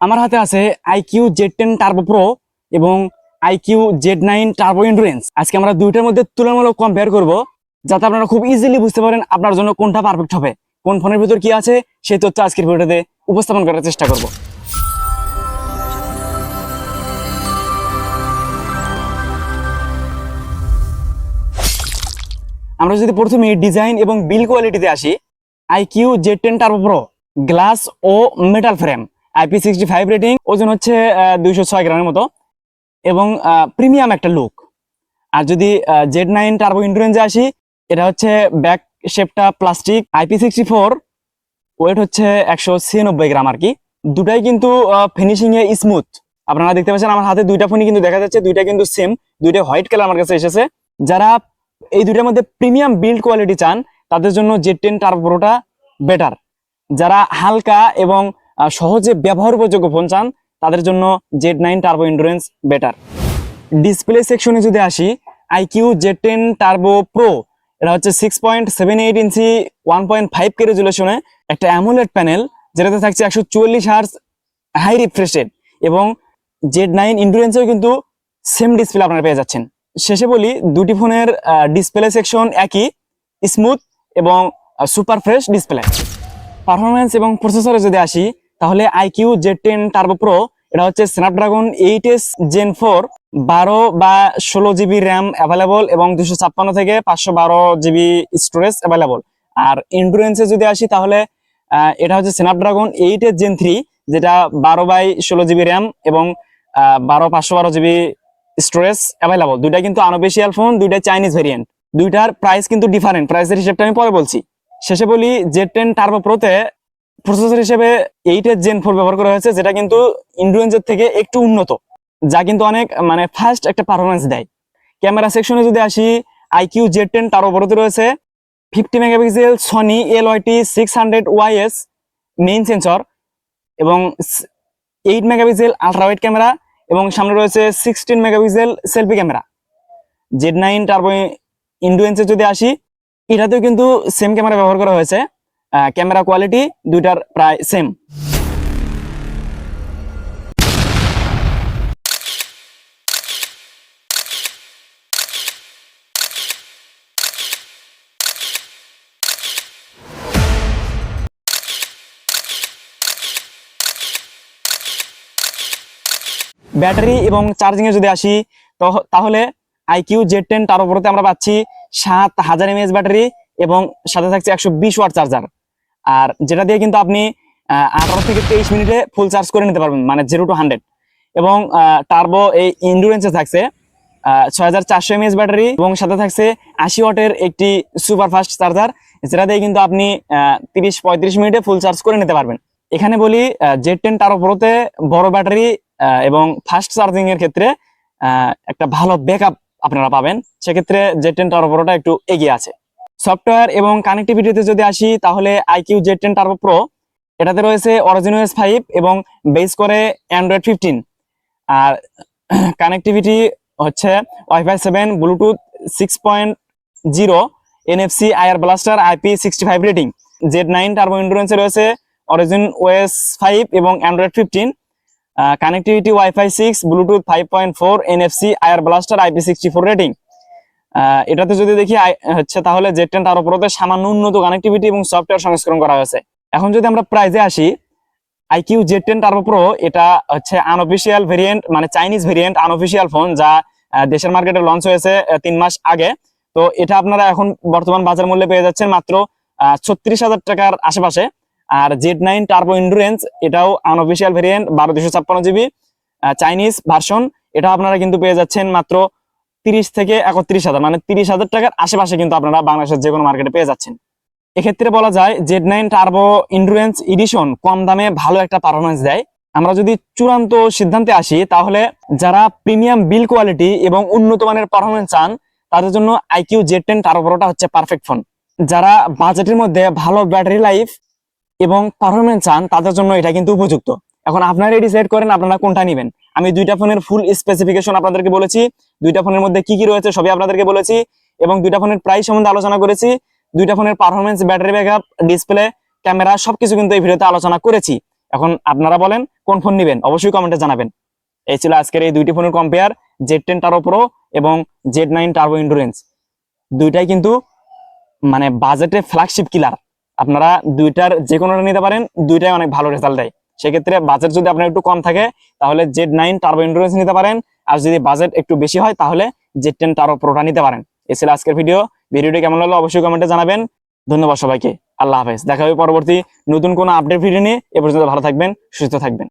আমার হাতে আছে iQOO Z ten turbo pro এবং iQOO Z nine turbo endurance আজকে আমরা দুইটার মধ্যে তুলনামূলক কম্পেয়ার করব, যাতে আপনারা খুব ইজিলি বুঝতে পারেন আপনার জন্য কোনটা পারফেক্ট হবে। কোন ফোনের ভিতর কি আছে, সেই তথ্য আজকের ভিডিওতে উপস্থাপন করার চেষ্টা করব। আমরা যদি প্রথমে ডিজাইন এবং বিল কোয়ালিটিতে আসি iQOO Z ten turbo pro glass ও metal frame IP sixty five rating ওজন হচ্ছে দুইশো ছয় গ্রামের মতো। এবং প্রিমিয়াম একটা লুক আর যদি জেড নাইন টার্বো ইন্ডুরেন্সে আসি, এটা হচ্ছে ব্যাক শেপটা plastic IP sixty four weight হচ্ছে একশো ছিয়ানব্বই গ্রাম আর কি। দুটাই কিন্তু ফিনিশিং এ স্মুথ আপনারা দেখতে পাচ্ছেন আমার হাতে দুইটা ফোনই কিন্তু দেখা যাচ্ছে, দুইটা কিন্তু সেম দুইটা হোয়াইট কালার আমার কাছে এসেছে। যারা এই দুইটার মধ্যে প্রিমিয়াম বিল্ড কোয়ালিটি চান, তাদের জন্য জেড টেন টার্বোটা বেটার যারা হালকা এবং সহজে ব্যবহার উপযোগ্য ফোন চান, তাদের জন্য Z nine Turbo Endurance better display সেকশনে যদি আসি iQOO Z ten Turbo Pro এটা হচ্ছে six point seven eight inch one point five K রেজুলেশনে একটা অ্যামুলেট প্যানেল যেটাতে থাকছে একশো চুয়াল্লিশ হার্স হাই রিফ্রেশেড এবং জেড নাইন ইন্ডুরেন্সেও কিন্তু সেম ডিসপ্লে আপনারা পেয়ে যাচ্ছেন। শেষে বলি, দুটি ফোনের ডিসপ্লে সেকশন একই স্মুথ এবং সুপার ফ্রেশ ডিসপ্লে পারফরমেন্স এবং প্রসেসরে যদি আসি তাহলে iQOO Z ten turbo pro এটা হচ্ছে Snapdragon eight S gen four বারো বা ষোলো জিবি র্যাম অ্যাভেলেবল এবং দুশো ছাপ্পান্ন থেকে পাঁচশো বারো জিবি স্টোরেজ অ্যাভেলেবল আর ইন্ডুরেন্সে যদি আসি তাহলে এটা হচ্ছে Snapdragon eight S gen three যেটা বারো বাই ষোলো জিবি র্যাম এবং বারো পাঁচশো বারো জিবি স্টোরেজ অ্যাভেলেবল দুইটা কিন্তু আনঅফিসিয়াল ফোন দুইটা চাইনিজ ভেরিয়েন্ট দুইটার প্রাইস কিন্তু ডিফারেন্ট প্রাইসের হিসেবটা আমি পরে বলছি। শেষে বলি জেড টেন টার্বো প্রোতে প্রসেসর হিসেবে এইটের জেন ফোর ব্যবহার করা হয়েছে, যেটা কিন্তু ইন্ডুরেন্সের থেকে একটু উন্নত, যা কিন্তু অনেক মানে ফাস্ট একটা পারফরমেন্স দেয়। ক্যামেরা সেকশনে যদি আসি আইকিউ জেড টেন তার প্রোতে রয়েছে। Fifty megapixel Sony L YT six hundred YS main sensor এবং eight megapixel ultra wide camera এবং সামনে রয়েছে sixteen megapixel selfie camera Z nine turbo ইন্ডুয়েন্সে যদি আসি, এটাতেও কিন্তু সেম ক্যামেরা ব্যবহার করা হয়েছে। ক্যামেরা কোয়ালিটি দুইটার প্রায় সেম ব্যাটারি এবং চার্জিং এ যদি আসি তাহলে আইকিউ জেড টেন তার উপরতে আমরা পাচ্ছি সাত হাজার এমএএচ ব্যাটারি এবং সাথে থাকছে একশো বিশ ওয়াট চার্জার আর যেটা দিয়ে কিন্তু আপনি আঠারো থেকে তেইশ মিনিটে ফুল চার্জ করে নিতে পারবেন মানে জিরো টু হান্ড্রেড এবং টার্বো এই ইন্ডুরেন্সে থাকছে ছয় হাজার চারশো এমএএচ ব্যাটারি এবং সাথে থাকছে আশি ওয়াটের একটি সুপার ফাস্ট চার্জার যেটা দিয়ে কিন্তু আপনি তিরিশ, পঁয়ত্রিশ মিনিটে ফুল চার্জ করে নিতে পারবেন। এখানে বলি জেড টেন টার ওপরতে বড় ব্যাটারি এবং ফাস্ট চার্জিং এর ক্ষেত্রে একটা ভালো ব্যাকআপ আপনারা পাবেন। সেক্ষেত্রে জেড টেন টার্বো ওপরটা একটু এগিয়ে আছে। সফটওয়্যার এবং কানেক্টিভিটিতে যদি আসি, তাহলে iQOO Z ten turbo pro এটাতে রয়েছে অরিজিনাল ফাইভ এবং বেস করে অ্যান্ড্রয়েড ফিফটিন আর কানেক্টিভিটি হচ্ছে WiFi seven Bluetooth six point zero NFC IR blaster IP sixty five rating Z nine turbo ইন্ডুরেন্সে রয়েছে অরিজিন ওএস ফাইভ এবং Android fifteen connectivity WiFi six Bluetooth five point four NFC IR blaster IP sixty four rating এটাতে যদি দেখি হচ্ছে তাহলে Z ten তার উপরতে সামান্য উন্নত কানেক্টিভিটি এবং সফটওয়্যার সংস্করণ করা হয়েছে। এখন যদি আমরা প্রাইজে আসি iQOO Z ten turbo pro, এটা হচ্ছে আনঅফিসিয়াল ভেরিয়েন্ট মানে চাইনিজ ভেরিয়েন্ট আনঅফিসিয়াল ফোন যা দেশের মার্কেটে লঞ্চ হয়েছে তিন মাস আগে। তো এটা আপনারা এখন বর্তমান বাজার মূল্যে পেয়ে যাচ্ছেন মাত্র ছত্রিশ হাজার টাকার আশেপাশে। আর জেড নাইন টার্বো ইন্ডুরেন্স এটাও আনঅফিসিয়াল ভেরিয়েন্ট বারো দুশো ছাপ্পান্ন জিবি চাইনিজ ভার্সন এটা আপনারা কিন্তু পেয়ে যাচ্ছেন মাত্র তিরিশ থেকে একত্রিশ হাজার মানে তিরিশ হাজার টাকার আশেপাশে কিন্তু আপনারা বাংলাদেশের যে কোনো মার্কেটে পেয়ে যাচ্ছেন। এক্ষেত্রে বলা যায় Z nine turbo endurance edition কম দামে ভালো একটা পারফরমেন্স দেয়। আমরা যদি চূড়ান্ত সিদ্ধান্তে আসি, তাহলে যারা প্রিমিয়াম বিল কোয়ালিটি এবং উন্নত মানের পারফরমেন্স চান, তাদের জন্য আইকিউ জেড টেন টার্বোটা হচ্ছে পারফেক্ট ফোন যারা বাজেটের মধ্যে ভালো ব্যাটারি লাইফ এবং পারফরমেন্স চান, তাদের জন্য এটা কিন্তু উপযুক্ত। এখন আপনারা ডিসাইড করেন, আপনারা কোনটা নেবেন? আমি দুইটা ফোনের ফুল স্পেসিফিকেশন আপনাদেরকে বলেছি। দুইটা ফোনের মধ্যে কি কি রয়েছে সবই আপনাদেরকে বলেছি। এবং দুইটা ফোনের প্রাইস সম্বন্ধে আলোচনা করেছি। দুইটা ফোনের performance battery backup display camera সবকিছু কিন্তু এই ভিডিওতে আলোচনা করেছি। এখন আপনারা বলেন, কোন ফোন নেবেন? অবশ্যই কমেন্টে জানাবেন। এই ছিল আজকের এই দুইটি ফোনের compare Z ten turbo pro এবং জেড নাইন টার্বো ইন্ডুরেন্স দুইটাই কিন্তু মানে বাজেটে ফ্ল্যাগশিপ কিলার আপনারা দুইটার যে কোনোটা নিতে পারেন, দুইটাই অনেক ভালো রেজাল্ট দেয়। সেক্ষেত্রে বাজেট যদি আপনার একটু কম থাকে, তাহলে জেড নাইন টার্বো ইন্ডুরেন্স নিতে পারেন। আর যদি বাজেট একটু বেশি হয়, তাহলে জেড টেন টার্বো প্রোটা নিতে পারেন। এ ছিল আজকের ভিডিও ভিডিওটি কেমন লাগল অবশ্যই কমেন্টে জানাবেন। ধন্যবাদ সবাইকে। আল্লাহ হাফেজ। দেখা হবে পরবর্তী নতুন কোনো আপডেট ভিডিও নিয়ে। এ পর্যন্ত ভালো থাকবেন, সুস্থ থাকবেন।